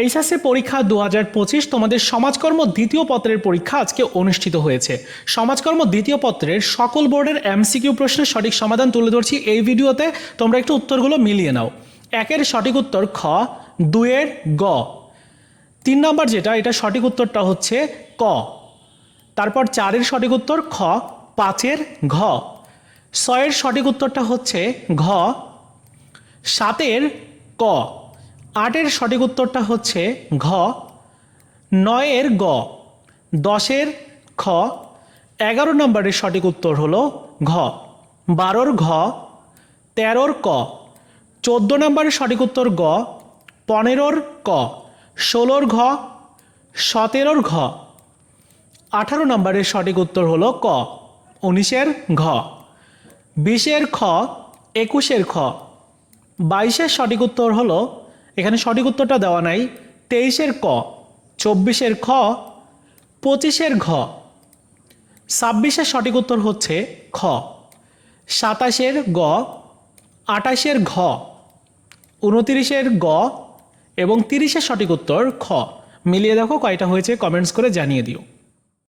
HSC পরীক্ষা দু হাজার পঁচিশ তোমাদের সমাজকর্ম দ্বিতীয় পত্রের পরীক্ষা আজকে অনুষ্ঠিত হয়েছে। সমাজকর্ম দ্বিতীয় পত্রের সকল বোর্ডের এমসিকিউ প্রশ্নের সঠিক সমাধান তুলে ধরছি এই ভিডিওতে। তোমরা একটু উত্তরগুলো মিলিয়ে নাও। একের সঠিক উত্তর খ দুয়ের গ। তিন নম্বর যেটা, এটা সঠিক উত্তরটা হচ্ছে ক। তারপর চারের সঠিক উত্তর খ, পাঁচের ঘ। ছয়ের সঠিক উত্তরটা হচ্ছে ঘ। সাতের ক। আটের সঠিক উত্তরটা হচ্ছে ঘ, নয়ের গ, দশের খ, এগারো নম্বরের সঠিক উত্তর হলো ঘ, বারোর ঘ, তেরোর ক, চোদ্দ নম্বরের সঠিক উত্তর গ, পনেরোর ক, ষোলোর ঘ, সতেরোর ঘ। আঠারো নম্বরের সঠিক উত্তর হলো ক, উনিশের ঘ। বিশের খ, একুশের খ। বাইশের সঠিক উত্তর হলো এখানে সঠিক উত্তরটা দেওয়া নাই। তেইশের ক, চব্বিশের খ, পঁচিশের ঘ। ছাব্বিশের সঠিক উত্তর হচ্ছে খ। সাতাশের গ, আটাশের ঘ, উনতিরিশের গ এবং তিরিশের সঠিক উত্তর খ। মিলিয়ে দেখো কয়টা হয়েছে কমেন্টস করে জানিয়ে দিও।